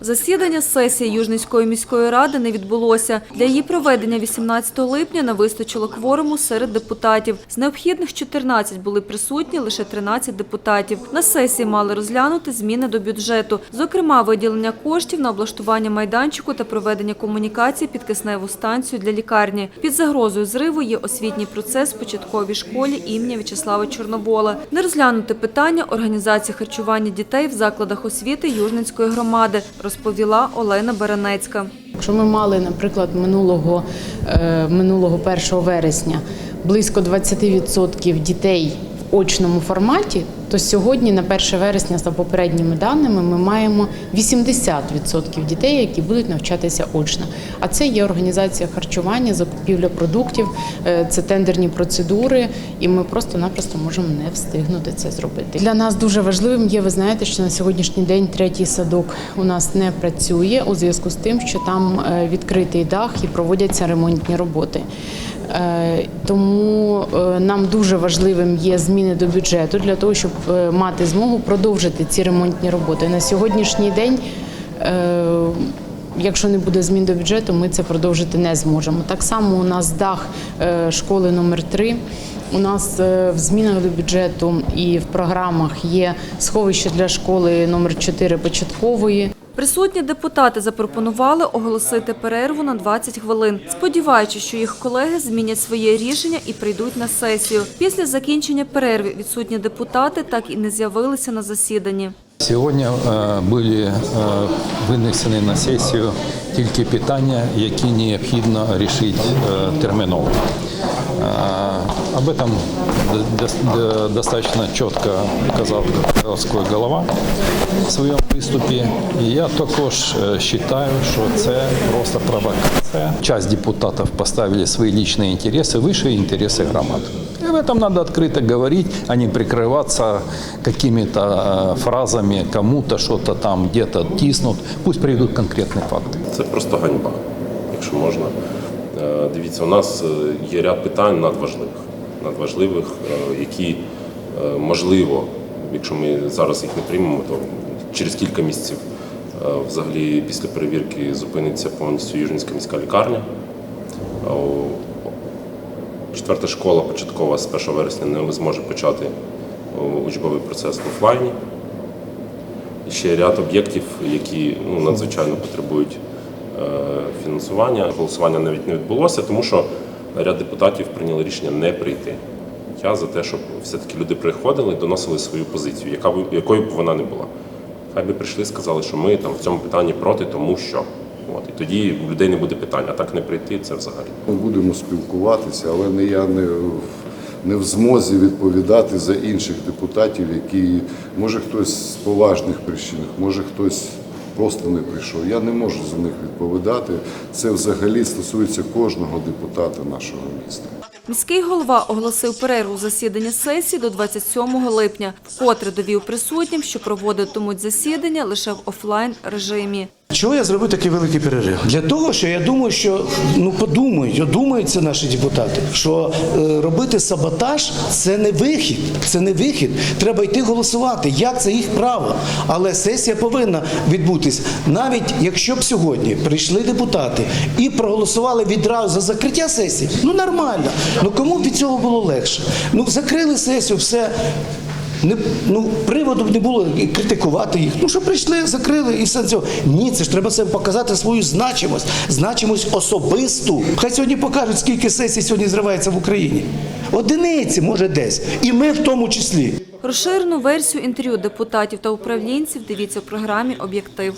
Засідання сесії Южницької міської ради не відбулося. Для її проведення 18 липня не вистачило кворуму серед депутатів. З необхідних 14 були присутні лише 13 депутатів. На сесії мали розглянути зміни до бюджету, зокрема виділення коштів на облаштування майданчику та проведення комунікацій під кисневу станцію для лікарні. Під загрозою зриву є освітній процес в початковій школі імені В'ячеслава Чорнобола. Не розглянути питання організації харчування дітей в закладах освіти Южницької громади, розповіла Олена Беренецька. Якщо ми мали, наприклад, минулого, е, минулого 1 вересня близько 20% дітей очному форматі, то сьогодні на 1 вересня, за попередніми даними, ми маємо 80% дітей, які будуть навчатися очно. А це є організація харчування, закупівля продуктів, е, це тендерні процедури, і ми просто-напросто можемо не встигнути це зробити. Для нас дуже важливим є, ви знаєте, що на сьогоднішній день третій садок у нас не працює у зв'язку з тим, що там е, відкритий дах і проводяться ремонтні роботи. Е, Тому е, нам дуже важливим є зміни до бюджету для того, щоб е, мати змогу продовжити ці ремонтні роботи. На сьогоднішній день, якщо не буде змін до бюджету, ми це продовжити не зможемо. Так само у нас дах школи номер 3 У нас в змінах до бюджету і в програмах є сховище для школи номер 4 початкової. Присутні депутати запропонували оголосити перерву на 20 хвилин, сподіваючись, що їх колеги змінять своє рішення і прийдуть на сесію. Після закінчення перерви відсутні депутати так і не з'явилися на засіданні. Сьогодні е, були е, винесені на сесію тільки питання, які необхідно рішити е, терміново. Е, Об этом до- до- достаточно чітко казав городський голова в своєму виступі. І я також е, вважаю, що це просто провокація. Часть депутатів поставили свої личні інтереси вище інтереси громад. И об этом надо открыто говорить, а не прикрываться какими-то э, фразами, кому-то что-то там где-то тиснут. Пусть приведут конкретные факты. Це просто ганьба, якщо можна. Е, Дивіться, у нас е, є ряд питань надважливих, надважливих, е, які е, можливо, якщо ми зараз їх не приймемо, то через кілька місяців е, взагалі після перевірки зупиниться повністю Южницька міська лікарня. Четверта школа початкова з 1 вересня не зможе почати учбовий процес в офлайні. Ще ряд об'єктів, які ну, надзвичайно потребують фінансування. Голосування навіть не відбулося, тому що ряд депутатів прийняли рішення не прийти. Я за те, щоб все-таки люди приходили і доносили свою позицію, яка б, якою б вона не була. Хай би прийшли, сказали, що ми там в цьому питанні проти, тому що. От, і тоді в людей не буде питання, а так не прийти це взагалі. Ми будемо спілкуватися, але не я не, не в змозі відповідати за інших депутатів, які може хтось з поважних причин, може хтось просто не прийшов. Я не можу за них відповідати. Це взагалі стосується кожного депутата нашого міста. Міський голова оголосив перерву засідання сесії до 27 липня, вкотре довів присутнім, що проводитимуть засідання лише в офлайн режимі. Чого я зробив такий великий перерив? Для того, що я думаю, що ну подумають, одумаються наші депутати, що е, робити саботаж це не вихід, це не вихід. Треба йти голосувати. Як це їх право? Але сесія повинна відбутись. Навіть якщо б сьогодні прийшли депутати і проголосували відразу за закриття сесії, ну нормально. Ну кому б від цього було легше? Ну закрили сесію, все. Не, ну, приводу не було критикувати їх. Ну, що прийшли, закрили і все цього. Ні, це ж треба себе показати свою значимость, значимость особисту. Хай сьогодні покажуть, скільки сесій сьогодні зривається в Україні. Одиниці, може, десь. І ми в тому числі. Розширену версію інтерв'ю депутатів та управлінців дивіться в програмі «Об'єктив».